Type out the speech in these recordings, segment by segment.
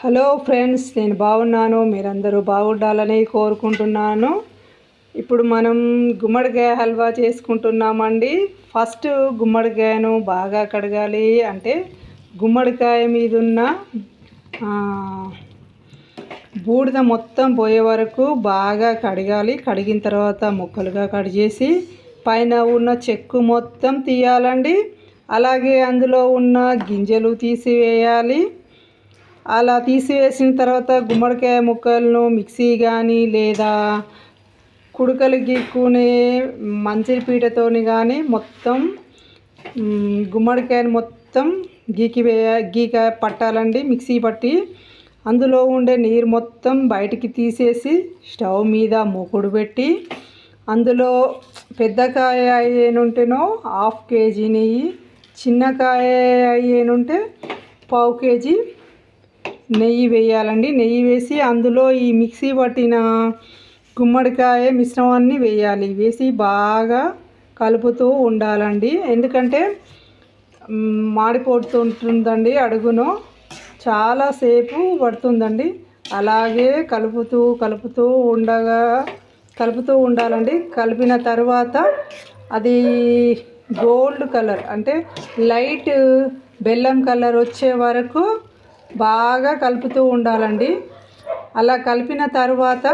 Hello friends నేను బాగున్నాను. మీరందరూ బాగుండాలని కోరుకుంటున్నాను. ఇప్పుడు మనం గుమ్మడికాయ హల్వా చేసుకుంటున్నామండి. ఫస్ట్ గుమ్మడికాయను బాగా కడగాలి. అంటే గుమ్మడికాయ మీద ఉన్న బూడిద మొత్తం పోయే వరకు బాగా కడగాలి. కడిగిన తర్వాత ముక్కలుగా కట్ చేసి పైన ఉన్న చెక్కు మొత్తం తీయాలండి. అలాగే అందులో ఉన్న గింజలు తీసివేయాలి. అలా తీసివేసిన తర్వాత గుమ్మడికాయ ముక్కలను మిక్సీ కానీ లేదా కుడుకలు గీక్కునే మంచిరి పీటతోని కానీ మొత్తం గుమ్మడికాయను మొత్తం గీకి వేయ గీక పట్టాలండి. మిక్సీ పట్టి అందులో ఉండే నీరు మొత్తం బయటికి తీసేసి స్టవ్ మీద మూకుడు పెట్టి అందులో పెద్దకాయ అయ్యేనుంటేనో హాఫ్ కేజీ నెయ్యి చిన్నకాయ అయ్యేనుంటే పావు కేజీ నెయ్యి వేయాలండి. నెయ్యి వేసి అందులో ఈ మిక్సీ పట్టిన గుమ్మడికాయ మిశ్రమాన్ని వేయాలి. వేసి బాగా కలుపుతూ ఉండాలండి. ఎందుకంటే మాడిపోతుంటుందండి అడుగును. చాలాసేపు పడుతుందండి. అలాగే కలుపుతూ కలుపుతూ ఉండగా కలుపుతూ ఉండాలండి. కలిపిన తర్వాత అది గోల్డ్ కలర్ అంటే లైట్ బెల్లం కలర్ వచ్చే వరకు బాగా కలుపుతూ ఉండాలండి. అలా కలిపిన తర్వాత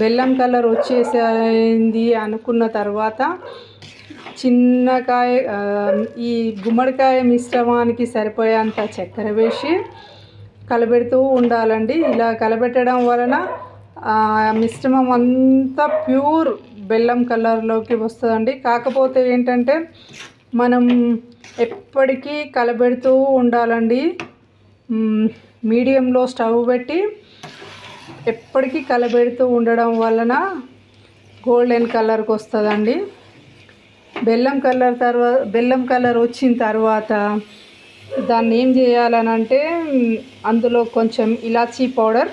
బెల్లం కలర్ వచ్చేసింది అనుకున్న తర్వాత చిన్నకాయ ఈ గుమ్మడికాయ మిశ్రమానికి సరిపోయేంత చక్కెర వేసి కలబెడుతూ ఉండాలండి. ఇలా కలబెట్టడం వలన మిశ్రమం అంతా ప్యూర్ బెల్లం కలర్లోకి వస్తుందండి. కాకపోతే ఏంటంటే మనం ఎప్పటికీ కలబెడుతూ ఉండాలండి. మీడియంలో స్టవ్ పెట్టి ఎప్పటికీ కలబెడుతూ ఉండడం వలన గోల్డెన్ కలర్కి వస్తుందండి. బెల్లం కలర్ తర్వాత బెల్లం కలర్ వచ్చిన తర్వాత దాన్ని ఏం చేయాలని అంటే అందులో కొంచెం ఇలాచీ పౌడర్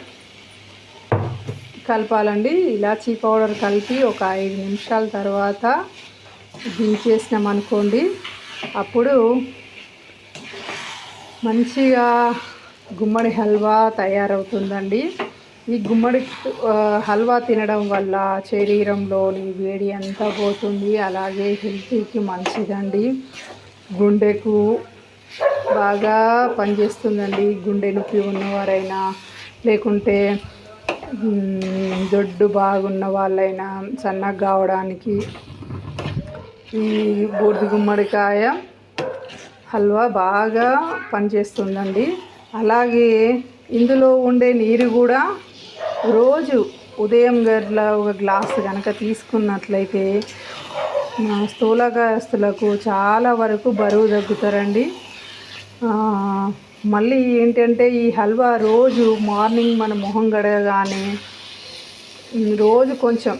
కలపాలండి. ఇలాచీ పౌడర్ కలిపి ఒక ఐదు నిమిషాల తర్వాత దించేసినాం అనుకోండి అప్పుడు మంచిగా గుమ్మడి హల్వా తయారవుతుందండి. ఈ గుమ్మడి హల్వా తినడం వల్ల శరీరంలోని వేడి అంతా పోతుంది. అలాగే హెల్త్కి మంచిదండి. గుండెకు బాగా పనిచేస్తుందండి. గుండె నొప్పి ఉన్నవారైనా లేకుంటే దొడ్డు బాగున్న వాళ్ళైనా సన్నగా కావడానికి ఈ బూడిద గుమ్మడికాయ హల్వా బాగా పనిచేస్తుందండి. అలాగే ఇందులో ఉండే నీరు కూడా రోజు ఉదయం గట్ల ఒక గ్లాస్ కనుక తీసుకున్నట్లయితే స్థూలకాయస్తులకు చాలా వరకు బరువు తగ్గుతారండి. మళ్ళీ ఏంటంటే ఈ హల్వా రోజు మార్నింగ్ మన మొహం గడగానే రోజు కొంచెం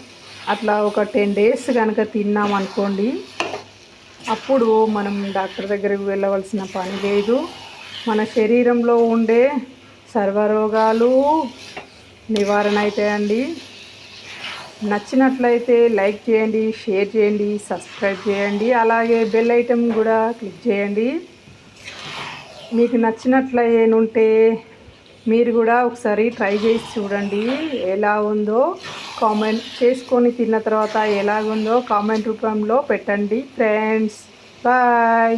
అట్లా ఒక టెన్ డేస్ కనుక తిన్నామనుకోండి అప్పుడు మనం డాక్టర్ దగ్గరికి వెళ్ళవలసిన పని లేదు. మన శరీరంలో ఉండే సర్వరోగాలు నివారణ అవుతాయండి నచ్చినట్లయితే లైక్ చేయండి షేర్ చేయండి సబ్స్క్రైబ్ చేయండి అలాగే బెల్ ఐటెం కూడా క్లిక్ చేయండి. మీకు నచ్చినట్లయితే మీరు కూడా ఒకసారి ట్రై చేసి చూడండి ఎలా ఉందో కామెంట్ చేసుకొని తిన్న తర్వాత ఎలాగుందో కామెంట్ రూపంలో పెట్టండి ఫ్రెండ్స్. బాయ్.